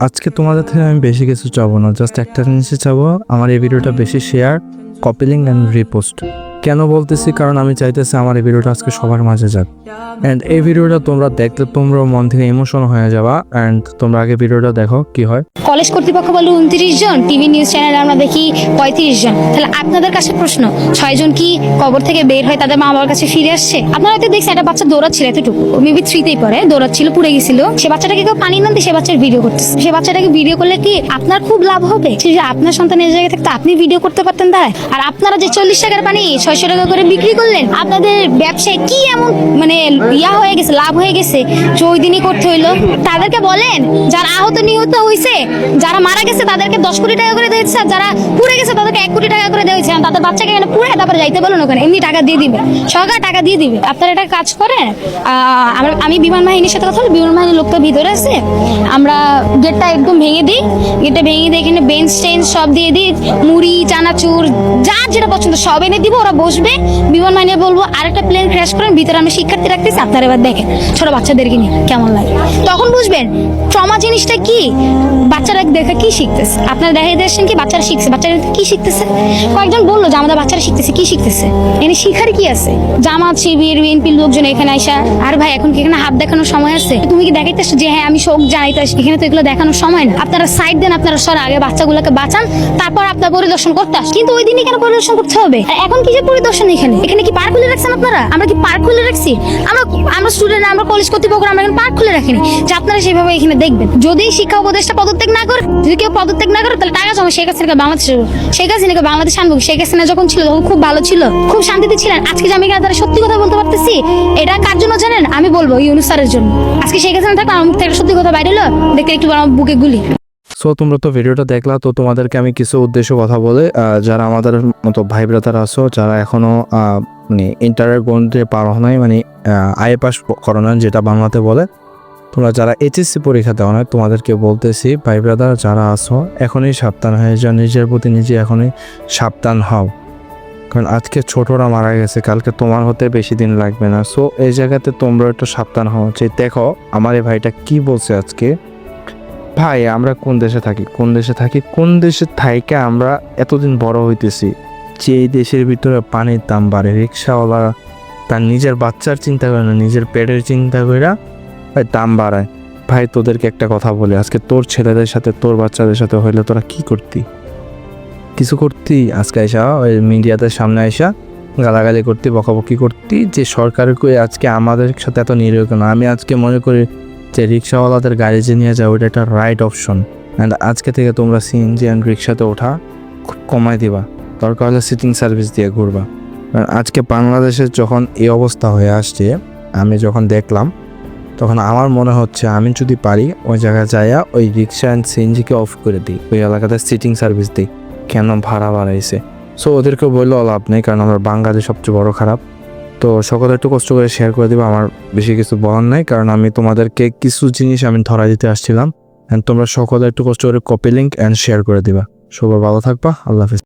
আজকে তোমাদের থেকে আমি বেশি কিছু চাবো না জাস্ট একটা জিনিসই চাবো। আমার এই ভিডিওটা বেশি শেয়ার কপিলিং অ্যান্ড রিপোস্ট কেন বলতেছি? কারণ আমি চাইতেছি আমার এই ভিডিওটা আজকে সবার মাঝে যাক। অ্যান্ড এই ভিডিওটা তোমরা দেখলে তোমরা মন থেকে ইমোশন হয়ে যাবা। অ্যান্ড তোমরা আগে ভিডিওটা দেখো, কি হয়। কলেজ কর্তৃপক্ষ বলে উনত্রিশ জন, টিভি নিউজ চ্যানেলে, আমরা দেখি পঁয়ত্রিশ জন। তাহলে আপনাদের কাছে প্রশ্ন ছয়জন কি কবর থেকে বের হয় তাদের মা বাবার কাছে ফিরে আসছে? আপনারা হয়তো দেখছেন, একটা বাচ্চা দৌড়াচ্ছিল এতটুকু। মেবি থ্রিতেই পরে দৌড়াচ্ছিল, পুড়ে গেছিল। সে বাচ্চাটাকে কেউ পানি না দিয়ে সে বাচ্চার ভিডিও করতেছে। সে বাচ্চাটাকে ভিডিও করলে কি আপনার খুব লাভ হবে? আপনার সন্তান সন্তানের জায়গায় থাকতে, আপনি ভিডিও করতে পারতেন দাঁড়ায় আর আপনারা যে চল্লিশ টাকার পানি ছয়শো টাকা করে বিক্রি করলেন? আপনাদের ব্যবসায় কি এমন মানে ইয়া হয়ে গেছে, লাভ হয়ে গেছে? যে ওই দিনই করতে হইল। তাদেরকে বলেন, যারা আহত নিহত হয়েছে যারা মারা গেছে, তাদেরকে দশ কোটি টাকা করে দিয়েছে যারা পুড়ে গেছে, তাদেরকে এক কোটি টাকা করে দিয়েছে তাদের বাচ্চাকে এখানে পুড়ে তারপরে যাইতে বলুন ওখানে, এমনি টাকা দিয়ে দিবে। সরকার টাকা দিয়ে দিবে। আপনারা একটা কাজ করেন আমরা, আমি বিমান বাহিনীর সাথে কথা বলি, বিমান বাহিনীর লোক তো ভিতরে আছে। আমরা গেটটা একদম ভেঙে দিই, গেটটা ভেঙে দিয়ে এখানে বেঞ্চ টেঞ্চ সব দিয়ে দিই, মুড়ি, চানাচুর, যার যেটা পছন্দ সব এনে দিব, ওরা বসবে, বিমান বাহিনী বলব, আরেকটা প্লেন ক্র্যাশ করেন, ভিতরে আমি শিক্ষার্থী রাখতেছি, আপনারা এবার দেখেন। ছোট বাচ্চাদেরকে নিয়ে কেমন লাগে। তখন বুঝবেন, ট্রমা জিনিসটা কি? বাচ্চারা দেখে কি শিখতেছে? আপনারা দেখে দেখছেন কি বাচ্চারা শিখছে? বাচ্চারা কি শিখতেছে? কয়েকজন বলল যে আমাদের বাচ্চারা শিখতেছে, কি শিখতেছে? এখানে শিখার কি আছে? জামাত, শিবির বিএনপির লোকজন এখানে আইসা, আর ভাই, এখন কি এখানে হাত দেখানোর সময় আছে? তুমি কি দেখাইতেছো যে হ্যাঁ আমি শোক জানাইতেছি এখানে তো এগুলো দেখানোর সময় না। আপনারা সাইড দেন, আপনারা সর আগে বাচ্চাগুলোকে বাঁচান, তারপর আপনার পরিদর্শন করতে আসেন। কিন্তু ওই দিনই কেন পরিদর্শন করতে হবে? এখন কি যে পরিদর্শন এখানে? এখানে কি পার্ক খুলে রাখছেন আপনারা? আমরা কি পার্ক খুলে রাখছি? আমরা আমরা স্টুডেন্ট আমরা কলেজ কর্তৃপক্ষ, আমরা এখানে পার্ক খুলে রাখিনি। যে আপনারা সেভাবে এখানে দেখবেন। যদি শিক্ষা উপদেষ্টা পদত্যাগ না করে যদি কেউ পদত্যাগ না করে, তাহলে টাকা জমা শেখ হাসিনাকে বাংলাদেশে শেখ হাসিনাকে বাংলাদেশ আনব। শেখ হাসিনা যখন ছিল, তখন খুব ভালো ছিল। খুব শান্তিতে ছিলেন। আজকে যে আমি এখানে তারা সত্যি কথা বলতে পারতেছি, এটা কার জন্য জানেন? আমি বলব, ইউনুস স্যারের জন্য। আজকে শেখ হাসিনা থাকলে আমার মুখ থেকে সত্যি কথা বাইরে হলো। দেখতে একটু বুকে গুলি। সো তোমরা তো ভিডিওটা দেখলা তো তোমাদেরকে আমি কিছু উদ্দেশ্য কথা বলে। যারা আমাদের মতো ভাই ব্রাদার আছো যারা এখনও আহ, মানে ইন্টারের গণিতে পারো নাই মানে আই পাস করো না যেটা বাংলাতে বলে তোমরা যারা এইচএসসি পরীক্ষা দেওয়া নয় তোমাদেরকে বলতেছি ভাই ব্রাদার যারা আছো এখনই সাবধান হয়ে যাও নিজের প্রতি নিজে এখনই সাবধান হও। কারণ আজকে ছোটরা মারা গেছে কালকে তোমার হতে বেশি দিন লাগবে না। সো এই জায়গাতে তোমরা একটু সাবধান হও। যে দেখো আমার এই ভাইটা কি বলছে আজকে ভাই, আমরা কোন দেশে থাকি? কোন দেশে থাকি? কোন দেশে থাইকে আমরা এতদিন বড় হইতেছি? যে দেশের ভিতরে পানির দাম বাড়ে, রিক্সাওয়ালা তার নিজের বাচ্চার চিন্তা করে না, নিজের পেটের চিন্তা করে ভাই দাম বাড়ায়। ভাই, তোদেরকে একটা কথা বলি, আজকে তোর ছেলেদের সাথে, তোর বাচ্চাদের সাথে হইলে তোরা কি করতি? কিছু করতি? আজকে আইসা, ওই মিডিয়াতে সামনে আইসা গালাগালি করতি, বকাবকি করতি, যে সরকারের আজকে আমাদের সাথে এত নিরীহ আমি আজকে মনে করি যে রিক্সাওয়ালাদের গাড়ি যে নিয়ে যায় ওটা একটা রাইট অপশন অ্যান্ড আজকে থেকে তোমরা সিএনজি অ্যান্ড রিক্সাতে ওঠা খুব কমাই দিবা। দরকার হলে সিটিং সার্ভিস দিয়ে ঘুরবা। আজকে বাংলাদেশের যখন এই অবস্থা হয়ে আসছে, আমি যখন দেখলাম, তখন আমার মনে হচ্ছে আমি যদি পারি, ওই জায়গায় যাইয়া ওই রিক্সা অ্যান্ড সিএনজিকে অফ করে দিই, ওই এলাকাতে সিটিং সার্ভিস দিই। কেন ভাড়া বাড়াইছে? সো ওদেরকে বললেও লাভ নেই, কারণ আমরা বাঙালি সবচেয়ে বড় খারাপ। তো সকলে একটু কষ্ট করে শেয়ার করে দিবা, আমার বেশি কিছু বলার নাই, কারণ আমি তোমাদেরকে কিছু জিনিস আমি ধরা দিতে আসছিলাম। অ্যান্ড তোমরা সকলে একটু কষ্ট করে কপি লিঙ্ক অ্যান্ড শেয়ার করে দিবা। সবার ভালো থাকবা, আল্লাহ হাফিজ।